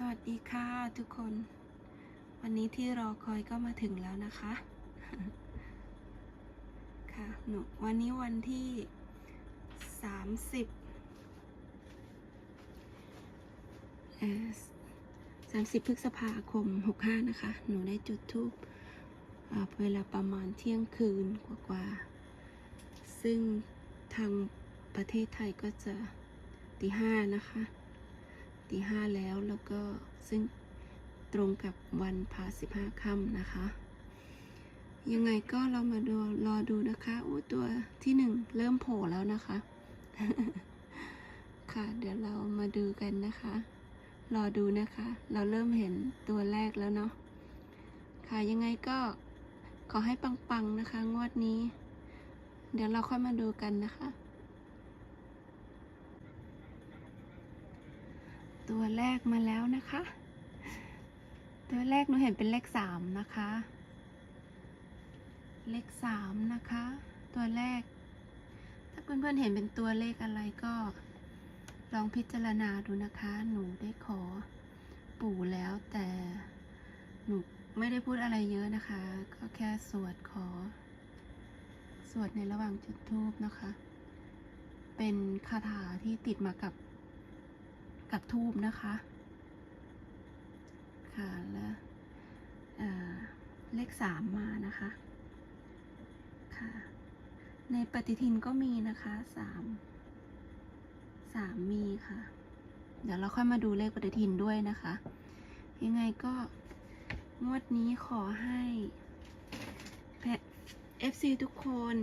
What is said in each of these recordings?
สวัสดีค่ะทุกคน วันนี้ที่รอคอยก็มาถึงแล้วนะคะ ค่ะหนูวันนี้วันที่สามสิบเอ่อสามสิบพฤษภาคมหกห้านะคะ หนูได้จุดทูปเวลาประมาณเที่ยงคืนกว่าๆซึ่งทางประเทศไทยก็จะตีห้านะคะ ตีห้าแล้วแล้วก็ซึ่งตรงกับวันพาสิบห้าค่ำนะคะ ยังไงก็เรามาดูรอดูนะคะอู้ตัวที่หนึ่งเริ่มโผล่แล้วนะคะ ค่ะ เดี๋ยวเรามาดูกันนะคะ รอดูนะคะ เราเริ่มเห็นตัวแรกแล้วเนาะค่ะยังไงก็ขอให้ปังๆนะคะ งวดนี้ เดี๋ยวเราค่อยมาดูกันนะคะ ตัวแรกมาแล้วนะคะ ตัวแรกหนูเห็นเป็นเลขสามนะคะ เลขสามนะคะ ตัวแรก ถ้าเพื่อนๆเห็นเป็นตัวเลขอะไรก็ ลองพิจารณาดูนะคะ หนูได้ขอปู่แล้วแต่หนูไม่ได้พูดอะไรเยอะนะคะ ก็แค่สวดขอ สวดในระหว่างจุดธูปนะคะ เป็นคาถาที่ติดมากับ กับทูบนะคะ ค่ะแล้วเลขสามมานะคะ ค่ะ ในปฏิทินก็มีนะคะสามสามมีค่ะ เดี๋ยวเราค่อยมาดูเลขปฏิทินด้วยนะคะ ยังไงก็งวดนี้ขอให้แพ FC ทุกคน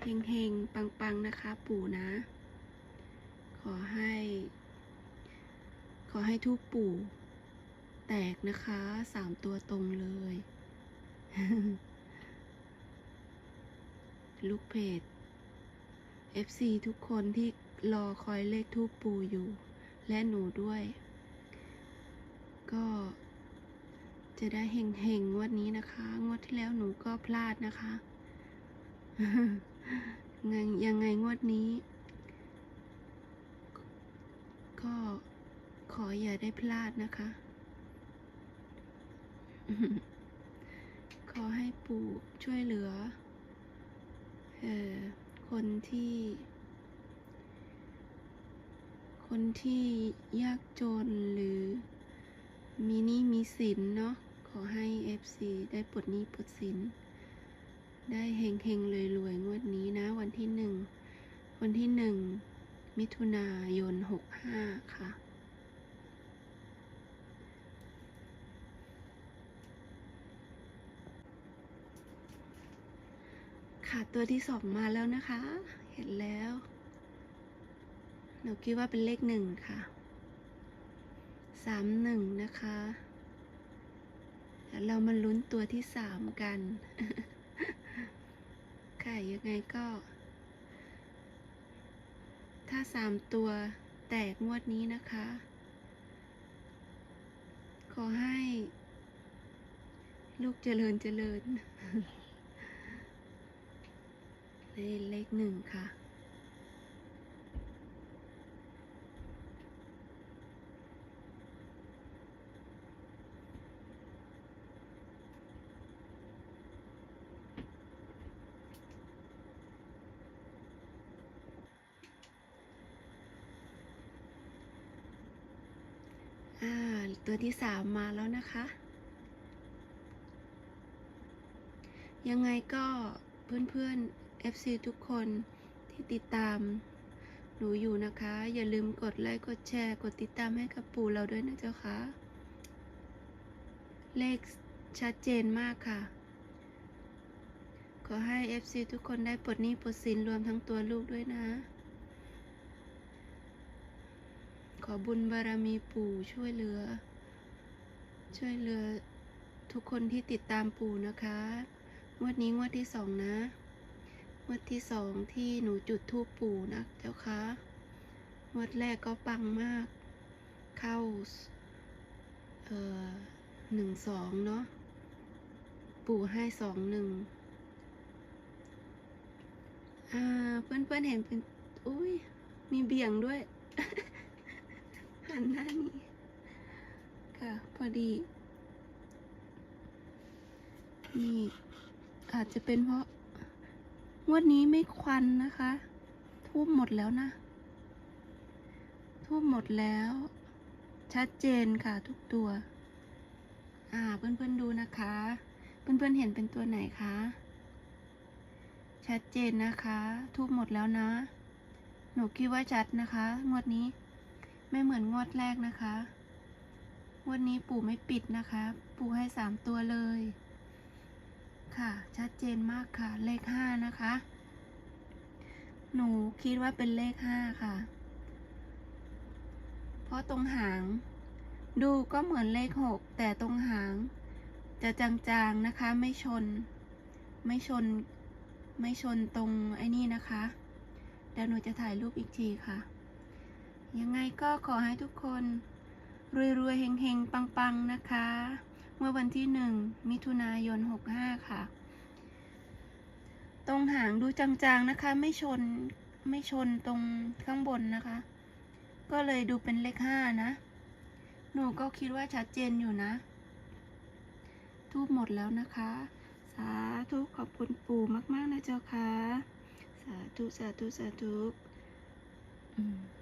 เฮงๆ ปัง ๆ นะคะ ปู่นะ ขอให้ ขอให้ทูปปู่ แตกนะคะสามตัวตรงเลย ลูกเพจ FC ทุกคนที่รอคอยเลขทูปปู่อยู่ และหนูด้วย ก็จะได้เฮงเฮงๆงวดนี้นะคะ งวดที่แล้วหนูก็พลาดนะคะ ยังไงงวดนี้ ก็ขออย่าได้พลาดนะคะ ขอให้ปู่ช่วยเหลือเออคนที่ คนที่ยากจนหรือมีนี้มีสินเนาะ ขอให้ FC ได้ปลดหนี้ปลดสิน ได้เฮงเฮงรวยรวยงวดนี้นะ วันที่หนึ่ง วันที่หนึ่ง มิ ถุนายนหกห้าค่ะ ค่ะตัวที่สองมาแล้วนะคะ เห็นแล้ว หนูคิดว่าเป็นเลขหนึ่งค่ะ สามหนึ่งนะคะเดี๋ยวเรามาลุ้นตัวที่สามกัน ค่ะยังไงก็ ถ้าสามตัวแตกงวดนี้นะคะ ขอให้ ลูกเจริญเจริญเลขเลขหนึ่งค่ะ อ่าตัวที่สามมาแล้วนะคะ ยังไงก็เพื่อนๆ FC ทุกคนที่ติดตามหนูอยู่นะคะ อย่าลืมกดไลค์ กดแชร์ กดติดตามให้กับปู่เราด้วยนะเจ้าค่ะ เลขชัดเจนมากค่ะ ขอให้ FC ทุกคนได้ปลดหนี้ปลดสินรวมทั้งตัวลูกด้วยนะ ขอบุญบารมีปู่ช่วยเหลือ ช่วยเหลือทุกคนที่ติดตามปู่นะคะ งวดนี้งวดที่สองนะ งวดที่สองที่หนูจุดธูปปู่นะเจ้าคะงวดแรกก็ปังมาก เข้า เอ่อหนึ่งสองเนาะ ปู่ให้สองหนึ่งอ่า เพื่อนๆเห็นเป็น อุ้ย มีเบี่ยงด้วย หันหน้านี้ดี นี่ อาจจะเป็นเพราะงวดนี้ไม่ควันนะคะทูบหมดแล้วนะทูบหมดแล้ว ชัดเจนค่ะทุกตัว อ่าเพื่อนๆดูนะคะ เพื่อนๆเห็นเป็นตัวไหนคะชัดเจนนะคะทูบหมดแล้วนะ หนูคิดว่าชัดนะคะ งวดนี้ ไม่เหมือนงวดแรกนะคะ งวดนี้ปู่ไม่ปิดนะคะ ปู่ให้สามตัวเลย ค่ะ ชัดเจนมากค่ะ เลขห้านะคะ หนูคิดว่าเป็นเลขห้าค่ะ เพราะตรงหาง ดูก็เหมือนเลขหกแต่ตรงหาง จะจางๆนะคะ ไม่ชน ไม่ชน ไม่ชนตรงไอ้นี่นะคะเดี๋ยวหนูจะถ่ายรูปอีกทีค่ะ ยังไงก็ขอให้ทุกคน รวยๆเฮงๆ ปังๆ นะคะ เมื่อวันที่หนึ่งมิถุนายน 65 ค่ะ ตรงหางดูจางๆนะคะ ไม่ชนไม่ชนตรงข้างบนนะคะ ก็เลยดูเป็นเลขห้านะ หนูก็คิดว่าชัดเจนอยู่นะ ทูบหมดแล้วนะคะ สาธุขอบคุณปู่มากๆนะเจ้าค่ะ สาธุสาธุสาธุอืม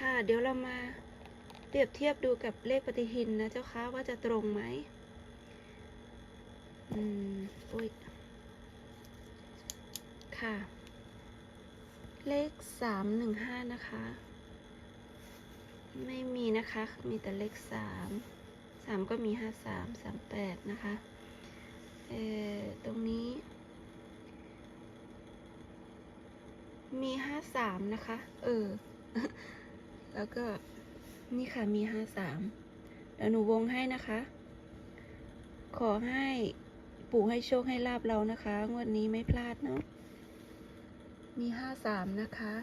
ค่ะ เดี๋ยวเรามาเปรียบเทียบดูกับเลขปฏิทินนะเจ้าคะว่าจะตรงไหมอืมโอ้ยค่ะ เลขสามหนึ่งห้านะคะ ไม่มีนะคะ มีแต่เลขสามสามก็มีห้าสามสามแปดนะคะเอ่อตรงนี้ มีห้าสามนะคะ เออ แล้วก็นี่ค่ะมีห้าสามเดี๋ยวหนูวงให้นะคะ ขอให้ปู่ให้โชคให้ลาบเรานะคะ งวดนี้ไม่พลาดเนาะ มีห้าสามนะคะ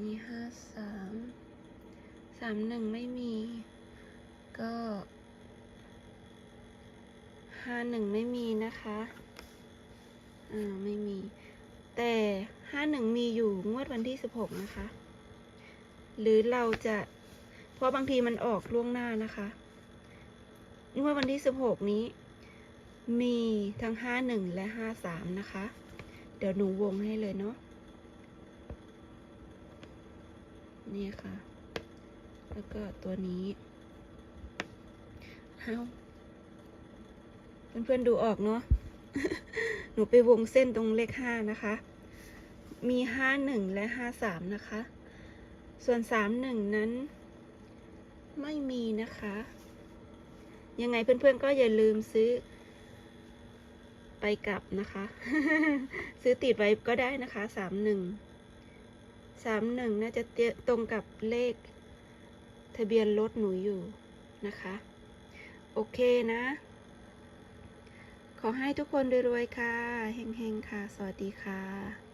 มีห้าสาม สามหนึ่งไม่มี ก็ห้าหนึ่งไม่มีนะคะ อ่าไม่มี แต่ ห้าหนึ่งมีอยู่งวดวันที่สิบหกนะคะ หรือเราจะ เพราะบางทีมันออกล่วงหน้านะคะงวดวันที่สิบหกนี้ มีทั้งห้าหนึ่งและห้าสามนะคะ เดี๋ยวหนูวงให้เลยเนาะนี่ค่ะ แล้วก็ตัวนี้เอาเพื่อนๆดูออกเนาะ หนูไปวงเส้นตรงเลขห้านะคะ มีห้าหนึ่งและห้าสามนะคะ ส่วนสามหนึ่งนั้น ไม่มีนะคะ ยังไงเพื่อนๆก็อย่าลืมซื้อ ไปกลับนะคะ ซื้อติดไว้ก็ได้นะคะสามหนึ่งสามหนึ่งน่าจะเตตรงกับเลข ทะเบียนรถหนูอยู่นะคะ โอเคนะ ขอให้ทุกคนรวยๆค่ะ เฮงๆค่ะ สวัสดีค่ะ